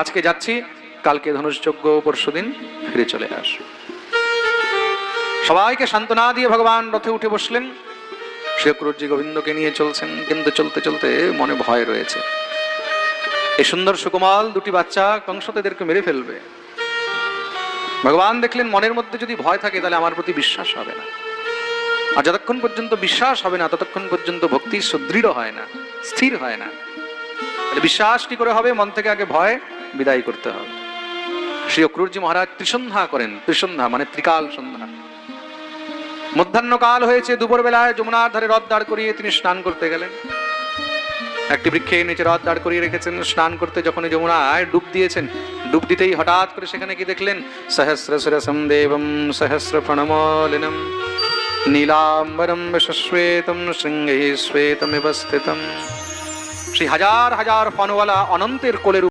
আজকে যাচ্ছি, কালকে ধনুষযজ্ঞ পরশু দিন ফিরে চলে আস। সবাইকে সান্ত্বনা দিয়ে ভগবান রথে উঠে বসলেন। শ্রীক্রুজি গোবিন্দকে নিয়ে চলছেন, কিন্তু চলতে চলতে মনে ভয় রয়েছে। এই সুন্দর সুকুমাল দুটি বাচ্চা কংস এদেরকে মেরে ফেলবে। ভগবান দেখলেন মনের মধ্যে যদি ভয় থাকে, তাহলে আমার প্রতি বিশ্বাস হবে না। আর যতক্ষণ পর্যন্ত বিশ্বাস হবে না, ততক্ষণ পর্যন্ত ভক্তি সুদৃঢ় হয় না, স্থির হয় না। বিশ্বাস কি করে হবে? মন থেকে আগে ভয় বিদায় করতে হবে। শ্রী অক্রুরজি মহারাজ ত্রিসন্ধ্যা করেন। ত্রিসন্ধ্যা মানে ত্রিকাল সন্ধ্যা। মধ্যাহ্নকাল হয়েছে দুপুর বেলায় যমুনার ধারে রথ দাঁড় করিয়ে তিনি স্নান করতে গেলেন। একটি বৃক্ষের নিচে রথ দাঁড় করিয়ে রেখেছেন, স্নান করতে যখন যমুনায় ডুব দিয়েছেন, ডুব দিতেই হঠাৎ করে সেখানে কি দেখলেন, সহস্র সুরসম দেবম, সহস্র প্রণমলিনম নীলাম্বরম বিশ্বশ্বেতম শৃঙ্গে স্থিতম সেই হাজার হাজার ফনওয়ালা অনন্তের কোলের